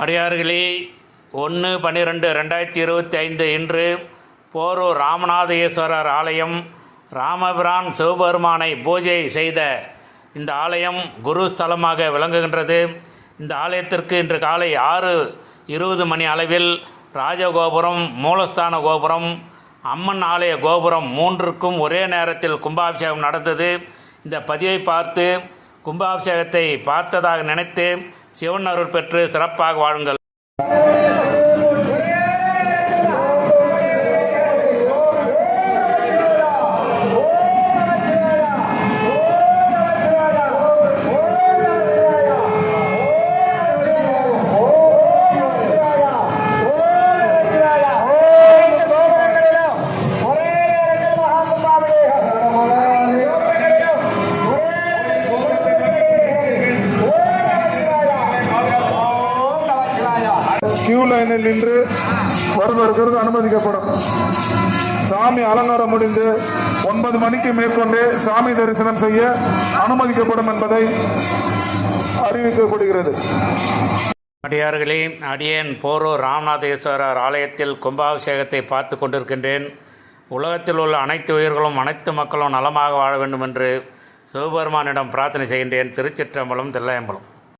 அடியார்களே ஒன்று பன்னிரெண்டு ரெண்டாயிரத்தி இருபத்தி ஐந்து இன்று போரூர் ராமநாதேஸ்வரர் ஆலயம் ராமபிரான் சிவபெருமானை பூஜை செய்த இந்த ஆலயம் குரு ஸ்தலமாக விளங்குகின்றது. இந்த ஆலயத்திற்கு இன்று காலை ஆறு இருபது மணி அளவில் ராஜகோபுரம் மூலஸ்தான கோபுரம் அம்மன் ஆலய கோபுரம் மூன்றுக்கும் ஒரே நேரத்தில் கும்பாபிஷேகம் நடந்தது. இந்த பதிவை பார்த்து கும்பாபிஷேகத்தை பார்த்ததாக நினைத்து சிவன் அருள் பெற்று சிறப்பாக வாழுங்கள். கியூ லைனில் நின்று வருவதற்கு அனுமதிக்கப்படும். சாமி அலங்காரம் முடிந்து ஒன்பது மணிக்கு மேற்கொண்டு சாமி தரிசனம் செய்ய அனுமதிக்கப்படும் என்பதை அறிவிக்கப்படுகிறது. அடியார்களே அடியேன் போரூர் ராமநாதேஸ்வரர் ஆலயத்தில் கும்பாபிஷேகத்தை பார்த்து கொண்டிருக்கின்றேன். உலகத்தில் உள்ள அனைத்து உயிர்களும் அனைத்து மக்களும் நலமாக வாழ வேண்டும் என்று சிவபெருமானிடம் பிரார்த்தனை செய்கின்றேன். திருச்சிற்றம்பலம் தில்லையம்பலம்.